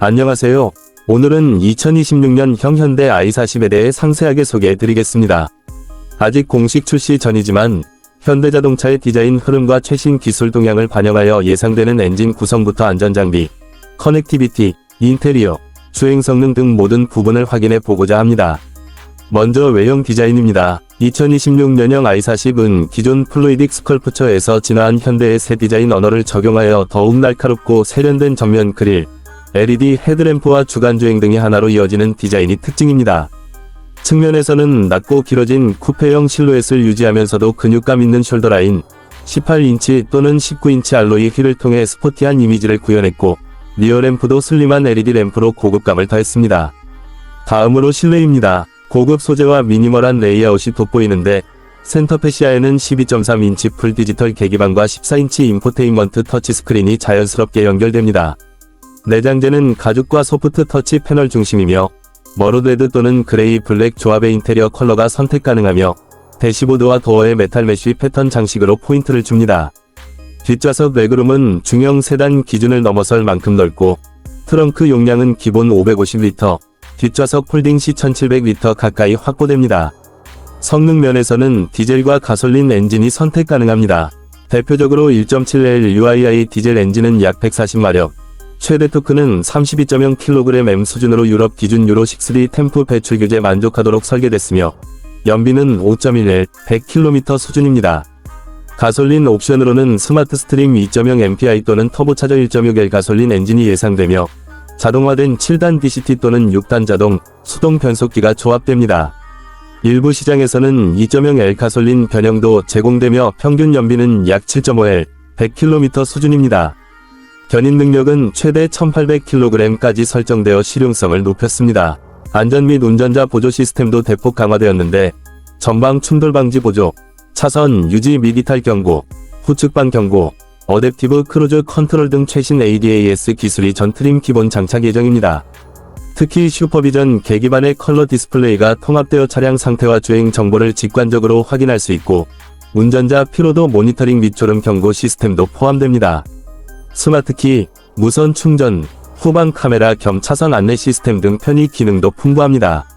안녕하세요. 오늘은 2026년 형 현대 i40에 대해 상세하게 소개해 드리겠습니다. 아직 공식 출시 전이지만 현대자동차의 디자인 흐름과 최신 기술 동향을 반영하여 예상되는 엔진 구성부터 안전장비, 커넥티비티, 인테리어, 주행 성능 등 모든 부분을 확인해 보고자 합니다. 먼저 외형 디자인입니다. 2026년형 i40은 기존 플루이딕 스컬프처에서 진화한 현대의 새 디자인 언어를 적용하여 더욱 날카롭고 세련된 정면 그릴, LED 헤드램프와 주간주행 등이 하나로 이어지는 디자인이 특징입니다. 측면에서는 낮고 길어진 쿠페형 실루엣을 유지하면서도 근육감 있는 숄더라인, 18인치 또는 19인치 알로이 휠을 통해 스포티한 이미지를 구현했고, 리어램프도 슬림한 LED 램프로 고급감을 더했습니다. 다음으로 실내입니다. 고급 소재와 미니멀한 레이아웃이 돋보이는데, 센터 페시아에는 12.3인치 풀 디지털 계기판과 14인치 인포테인먼트 터치 스크린이 자연스럽게 연결됩니다. 내장재는 가죽과 소프트 터치 패널 중심이며 머로레드 또는 그레이 블랙 조합의 인테리어 컬러가 선택 가능하며 대시보드와 도어의 메탈 메쉬 패턴 장식으로 포인트를 줍니다. 뒷좌석 레그룸은 중형 세단 기준을 넘어설 만큼 넓고 트렁크 용량은 기본 550리터, 뒷좌석 폴딩 시 1700리터 가까이 확보됩니다. 성능 면에서는 디젤과 가솔린 엔진이 선택 가능합니다. 대표적으로 1.7L UII 디젤 엔진은 약 140마력, 최대 토크는 32.0kgm 수준으로 유럽 기준 유로 6-3 템프 배출 규제 만족하도록 설계됐으며 연비는 5.1L 100km 수준입니다. 가솔린 옵션으로는 스마트 스트림 2.0 MPI 또는 터보차저 1.6L 가솔린 엔진이 예상되며 자동화된 7단 DCT 또는 6단 자동, 수동 변속기가 조합됩니다. 일부 시장에서는 2.0L 가솔린 변형도 제공되며 평균 연비는 약 7.5L 100km 수준입니다. 견인 능력은 최대 1800kg까지 설정되어 실용성을 높였습니다. 안전 및 운전자 보조 시스템도 대폭 강화되었는데 전방 충돌 방지 보조, 차선 유지 및 이탈 경고, 후측방 경고, 어댑티브 크루즈 컨트롤 등 최신 ADAS 기술이 전 트림 기본 장착 예정입니다. 특히 슈퍼비전 계기반의 컬러 디스플레이가 통합되어 차량 상태와 주행 정보를 직관적으로 확인할 수 있고 운전자 피로도 모니터링 및 졸음 경고 시스템도 포함됩니다. 스마트키, 무선 충전, 후방 카메라 겸 차선 안내 시스템 등 편의 기능도 풍부합니다.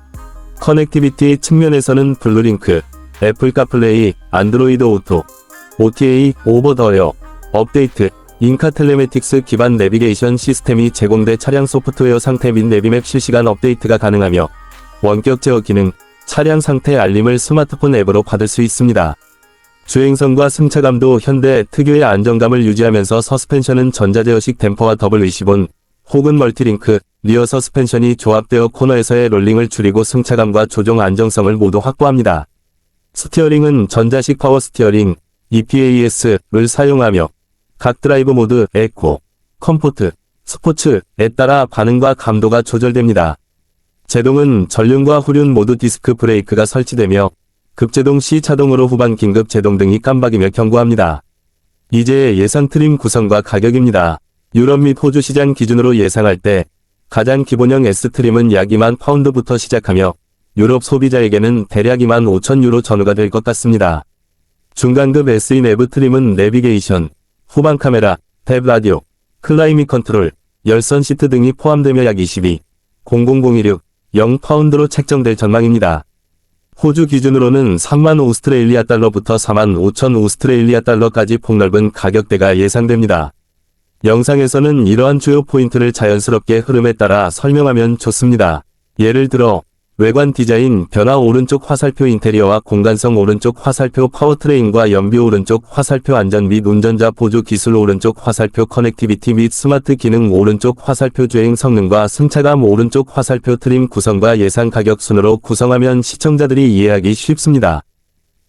커넥티비티 측면에서는 블루링크, 애플 카플레이, 안드로이드 오토, OTA, 오버더어, 업데이트, 인카 텔레메틱스 기반 내비게이션 시스템이 제공돼 차량 소프트웨어 상태 및 내비맵 실시간 업데이트가 가능하며 원격 제어 기능, 차량 상태 알림을 스마트폰 앱으로 받을 수 있습니다. 주행성과 승차감도 현대 특유의 안정감을 유지하면서 서스펜션은 전자제어식 댐퍼와 더블 위시본 혹은 멀티링크, 리어 서스펜션이 조합되어 코너에서의 롤링을 줄이고 승차감과 조종 안정성을 모두 확보합니다. 스티어링은 전자식 파워 스티어링, EPAS를 사용하며 각 드라이브 모드, 에코, 컴포트, 스포츠에 따라 반응과 감도가 조절됩니다. 제동은 전륜과 후륜 모두 디스크 브레이크가 설치되며 급제동 시 자동으로 후반 긴급 제동 등이 깜박이며 경고합니다. 이제 예상 트림 구성과 가격입니다. 유럽 및 호주 시장 기준으로 예상할 때 가장 기본형 S트림은 약 2만 파운드부터 시작하며 유럽 소비자에게는 대략 2만 5천 유로 전후가 될 것 같습니다. 중간급 SE 내부 트림은 내비게이션, 후방 카메라, 탭 라디오, 클라이밋 컨트롤, 열선 시트 등이 포함되며 약 22, 00016, 0파운드로 책정될 전망입니다. 호주 기준으로는 3만 오스트레일리아 달러부터 4만 5천 오스트레일리아 달러까지 폭넓은 가격대가 예상됩니다. 영상에서는 이러한 주요 포인트를 자연스럽게 흐름에 따라 설명하면 좋습니다. 예를 들어 외관 디자인 변화 오른쪽 화살표 인테리어와 공간성 오른쪽 화살표 파워트레인과 연비 오른쪽 화살표 안전 및 운전자 보조 기술 오른쪽 화살표 커넥티비티 및 스마트 기능 오른쪽 화살표 주행 성능과 승차감 오른쪽 화살표 트림 구성과 예상 가격 순으로 구성하면 시청자들이 이해하기 쉽습니다.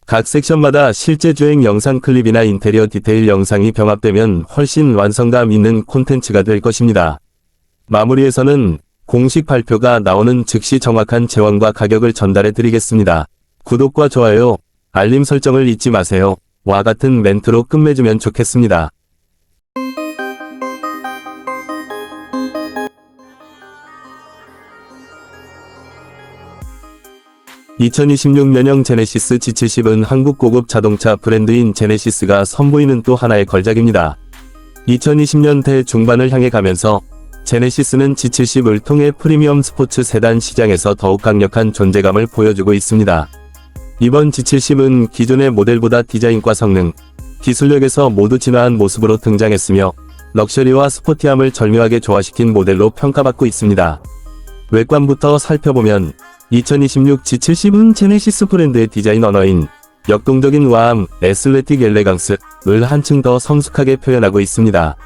각 섹션마다 실제 주행 영상 클립이나 인테리어 디테일 영상이 병합되면 훨씬 완성감 있는 콘텐츠가 될 것입니다. 마무리에서는 공식 발표가 나오는 즉시 정확한 재원과 가격을 전달해 드리겠습니다. 구독과 좋아요, 알림 설정을 잊지 마세요. 와 같은 멘트로 끝맺으면 좋겠습니다. (2026년형) 제네시스 G70은 한국 고급 자동차 브랜드인 제네시스가 선보이는 또 하나의 걸작입니다. 2020년대 중반을 향해 가면서 제네시스는 G70을 통해 프리미엄 스포츠 세단 시장에서 더욱 강력한 존재감을 보여주고 있습니다. 이번 G70은 기존의 모델보다 디자인과 성능, 기술력에서 모두 진화한 모습으로 등장했으며 럭셔리와 스포티함을 절묘하게 조화시킨 모델로 평가받고 있습니다. 외관부터 살펴보면 2026 G70은 제네시스 브랜드의 디자인 언어인 역동적인 와함, 에슬레틱 엘레강스를 한층 더 성숙하게 표현하고 있습니다.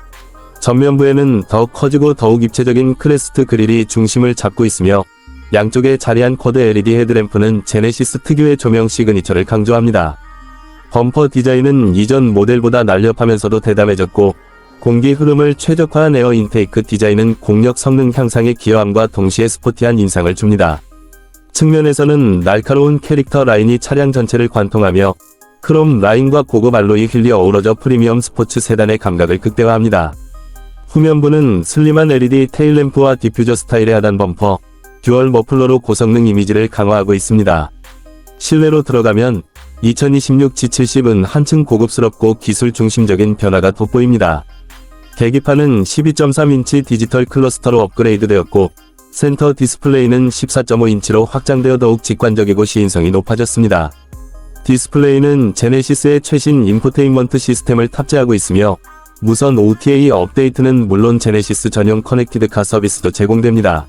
전면부에는 더욱 커지고 더욱 입체적인 크레스트 그릴이 중심을 잡고 있으며 양쪽에 자리한 쿼드 LED 헤드램프는 제네시스 특유의 조명 시그니처를 강조합니다. 범퍼 디자인은 이전 모델보다 날렵하면서도 대담해졌고 공기 흐름을 최적화한 에어 인테이크 디자인은 공력 성능 향상에 기여함과 동시에 스포티한 인상을 줍니다. 측면에서는 날카로운 캐릭터 라인이 차량 전체를 관통하며 크롬 라인과 고급 알로이 휠이 어우러져 프리미엄 스포츠 세단의 감각을 극대화합니다. 후면부는 슬림한 LED 테일램프와 디퓨저 스타일의 하단 범퍼, 듀얼 머플러로 고성능 이미지를 강화하고 있습니다. 실내로 들어가면 2026 G70은 한층 고급스럽고 기술 중심적인 변화가 돋보입니다. 계기판은 12.3인치 디지털 클러스터로 업그레이드되었고 센터 디스플레이는 14.5인치로 확장되어 더욱 직관적이고 시인성이 높아졌습니다. 디스플레이는 제네시스의 최신 인포테인먼트 시스템을 탑재하고 있으며 무선 OTA 업데이트는 물론 제네시스 전용 커넥티드카 서비스도 제공됩니다.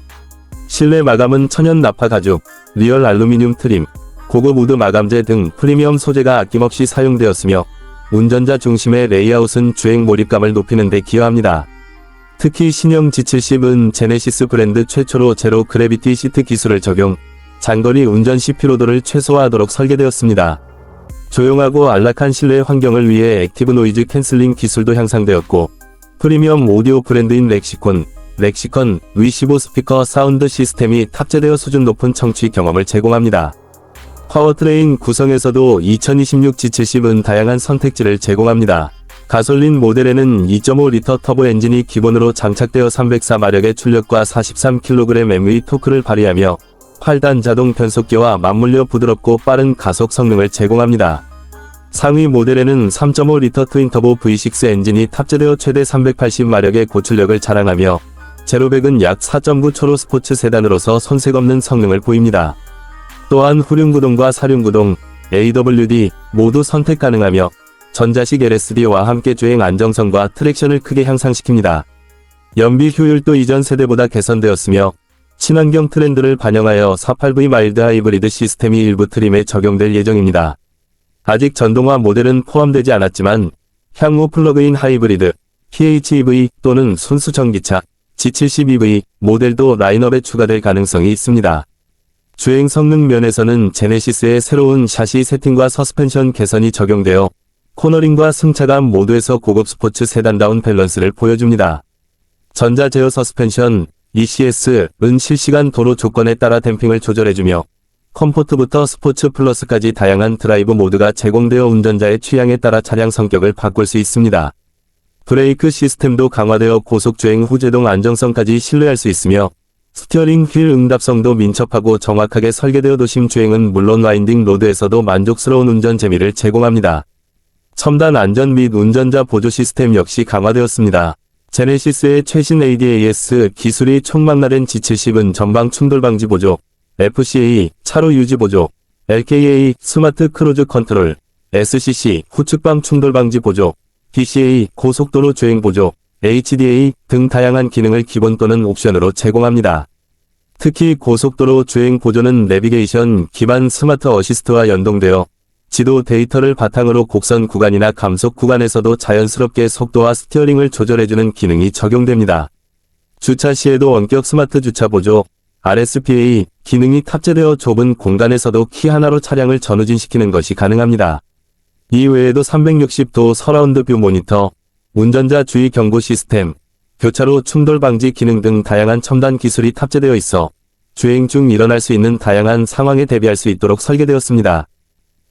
실내 마감은 천연 나파 가죽, 리얼 알루미늄 트림, 고급 우드 마감재 등 프리미엄 소재가 아낌없이 사용되었으며 운전자 중심의 레이아웃은 주행 몰입감을 높이는 데 기여합니다. 특히 신형 G70은 제네시스 브랜드 최초로 제로 그래비티 시트 기술을 적용, 장거리 운전 시 피로도를 최소화하도록 설계되었습니다. 조용하고 안락한 실내 환경을 위해 액티브 노이즈 캔슬링 기술도 향상되었고, 프리미엄 오디오 브랜드인 렉시콘, 렉시컨 V15 스피커 사운드 시스템이 탑재되어 수준 높은 청취 경험을 제공합니다. 파워트레인 구성에서도 2026 G70은 다양한 선택지를 제공합니다. 가솔린 모델에는 2.5리터 터보 엔진이 기본으로 장착되어 304마력의 출력과 43kg MV 토크를 발휘하며 8단 자동 변속기와 맞물려 부드럽고 빠른 가속 성능을 제공합니다. 상위 모델에는 3.5리터 트윈터보 V6 엔진이 탑재되어 최대 380마력의 고출력을 자랑하며 제로백은 약 4.9초로 스포츠 세단으로서 손색 없는 성능을 보입니다. 또한 후륜구동과 사륜구동, AWD 모두 선택 가능하며 전자식 LSD와 함께 주행 안정성과 트랙션을 크게 향상시킵니다. 연비 효율도 이전 세대보다 개선되었으며 친환경 트렌드를 반영하여 48V 마일드 하이브리드 시스템이 일부 트림에 적용될 예정입니다. 아직 전동화 모델은 포함되지 않았지만 향후 플러그인 하이브리드, PHEV 또는 순수 전기차, G70EV 모델도 라인업에 추가될 가능성이 있습니다. 주행 성능 면에서는 제네시스의 새로운 샤시 세팅과 서스펜션 개선이 적용되어 코너링과 승차감 모두에서 고급 스포츠 세단다운 밸런스를 보여줍니다. 전자 제어 서스펜션 ECS은 실시간 도로 조건에 따라 댐핑을 조절해주며 컴포트부터 스포츠 플러스까지 다양한 드라이브 모드가 제공되어 운전자의 취향에 따라 차량 성격을 바꿀 수 있습니다. 브레이크 시스템도 강화되어 고속주행 후 제동 안정성까지 신뢰할 수 있으며 스티어링 휠 응답성도 민첩하고 정확하게 설계되어 도심 주행은 물론 와인딩 로드에서도 만족스러운 운전 재미를 제공합니다. 첨단 안전 및 운전자 보조 시스템 역시 강화되었습니다. 제네시스의 최신 ADAS 기술이 총망라된 G70은 전방 충돌 방지 보조, FCA 차로 유지 보조, LKA 스마트 크루즈 컨트롤, SCC 후측방 충돌 방지 보조, DCA 고속도로 주행 보조, HDA 등 다양한 기능을 기본 또는 옵션으로 제공합니다. 특히 고속도로 주행 보조는 내비게이션 기반 스마트 어시스트와 연동되어 지도 데이터를 바탕으로 곡선 구간이나 감속 구간에서도 자연스럽게 속도와 스티어링을 조절해주는 기능이 적용됩니다. 주차 시에도 원격 스마트 주차 보조, RSPA 기능이 탑재되어 좁은 공간에서도 키 하나로 차량을 전후진시키는 것이 가능합니다. 이외에도 360도 서라운드 뷰 모니터, 운전자 주의 경고 시스템, 교차로 충돌 방지 기능 등 다양한 첨단 기술이 탑재되어 있어 주행 중 일어날 수 있는 다양한 상황에 대비할 수 있도록 설계되었습니다.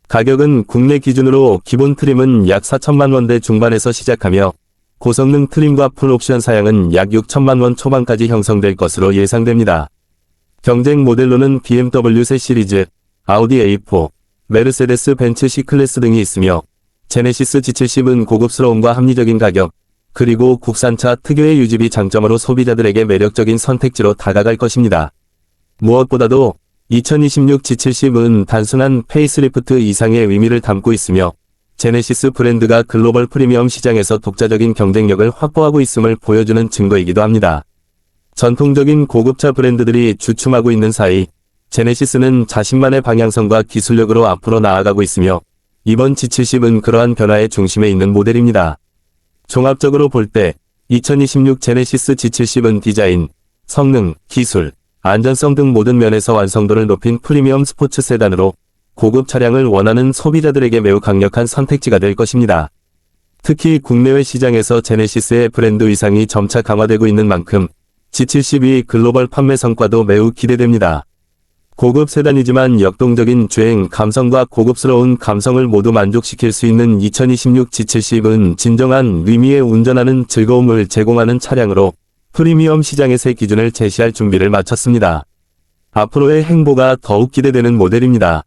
가격은 국내 기준으로 기본 트림은 약 4천만 원대 중반에서 시작하며 고성능 트림과 풀옵션 사양은 약 6천만 원 초반까지 형성될 것으로 예상됩니다. 경쟁 모델로는 BMW 세 시리즈, 아우디 A4, 메르세데스 벤츠 C클래스 등이 있으며 제네시스 G70은 고급스러움과 합리적인 가격, 그리고 국산차 특유의 유지비 장점으로 소비자들에게 매력적인 선택지로 다가갈 것입니다. 무엇보다도 2026 G70은 단순한 페이스리프트 이상의 의미를 담고 있으며 제네시스 브랜드가 글로벌 프리미엄 시장에서 독자적인 경쟁력을 확보하고 있음을 보여주는 증거이기도 합니다. 전통적인 고급차 브랜드들이 주춤하고 있는 사이 제네시스는 자신만의 방향성과 기술력으로 앞으로 나아가고 있으며 이번 G70은 그러한 변화의 중심에 있는 모델입니다. 종합적으로 볼 때 2026 제네시스 G70은 디자인, 성능, 기술, 안전성 등 모든 면에서 완성도를 높인 프리미엄 스포츠 세단으로 고급 차량을 원하는 소비자들에게 매우 강력한 선택지가 될 것입니다. 특히 국내외 시장에서 제네시스의 브랜드 위상이 점차 강화되고 있는 만큼 G70이 글로벌 판매 성과도 매우 기대됩니다. 고급 세단이지만 역동적인 주행 감성과 고급스러운 감성을 모두 만족시킬 수 있는 2026 G70은 진정한 의미의 운전하는 즐거움을 제공하는 차량으로 프리미엄 시장의 새 기준을 제시할 준비를 마쳤습니다. 앞으로의 행보가 더욱 기대되는 모델입니다.